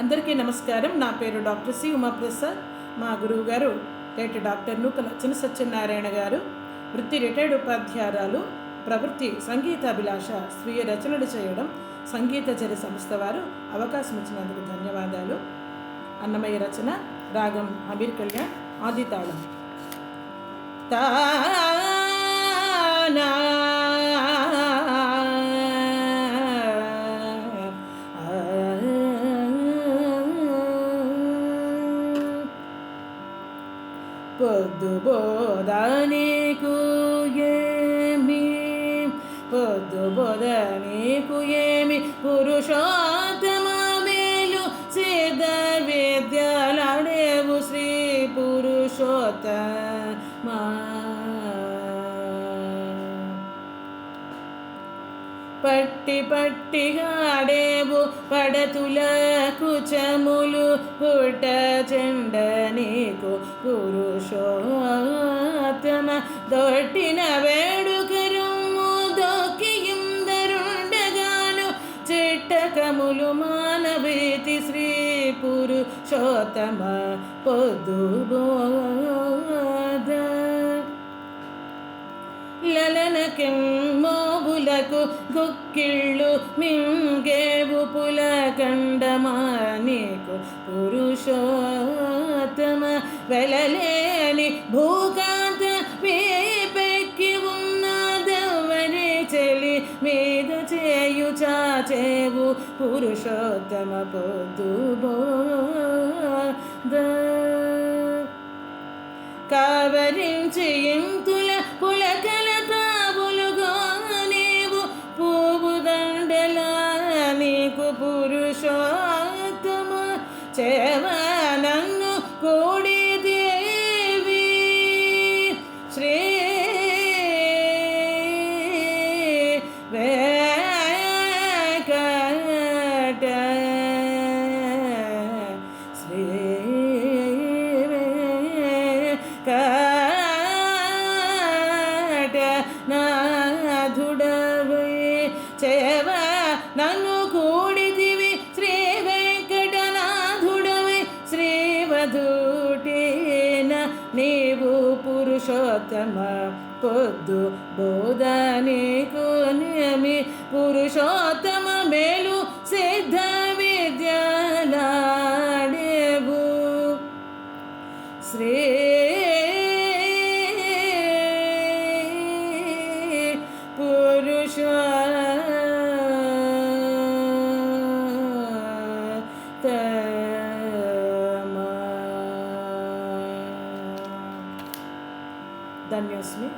అందరికీ నమస్కారం. నా పేరు డాక్టర్ సి ఉమాప్రసాద్. మా గురువు గారు రేటు డాక్టర్ నూకల చిన్న సత్యనారాయణ గారు వృత్తి రిటైర్డ్ ఉపాధ్యాయురాలు ప్రవృత్తి సంగీతాభిలాష స్వీయ రచనలు చేయడం సంగీత చర్య సంస్థ వారు అవకాశం ఇచ్చినందుకు ధన్యవాదాలు. అన్నమయ్య రచన రాగం అమీర్ కళ్యాణ్ ఆది తాళం. పొద్దు బోధ నీకు ఏమి పొద్దు బోధ నీకు ఏమి పురుషోత్తమ మేలు సిద్ధ విద్యలాడేవు శ్రీ పురుషోత్తమా పట్టి పట్టిగాడేవు పడతుల కుచములు పుట్ట చెండ నీకు పురుషోత్తమ. దొట్టిన వేడుకరుము దొక్కిందరుండగాను చిట్టకములు మానవీతి శ్రీ పురుషోత్తమ పొద్దు లలనకెమ్మోబులకు గుక్కిళ్ళు మింగేవు పులకండమా నీకు పురుషోత్తమ వెలలేని భూకాంత వేపెక్కి ఉన్నదెవ్వరి చెలి మీద చేయు చాచేవు పురుషోత్తమ పొద్దు బోధ కావరించి ఇంతుల ചേവനങ്ങു കൂടി ദേവി. ശ്രീ ചേവ നന്നു పురుషోత్తమ పొద్దు బోధ నీకు నియమి పురుషోత్తమ మేలు సిద్ధ విద్యలాడేవు శ్రీ పురుష ధన్యోస్మి.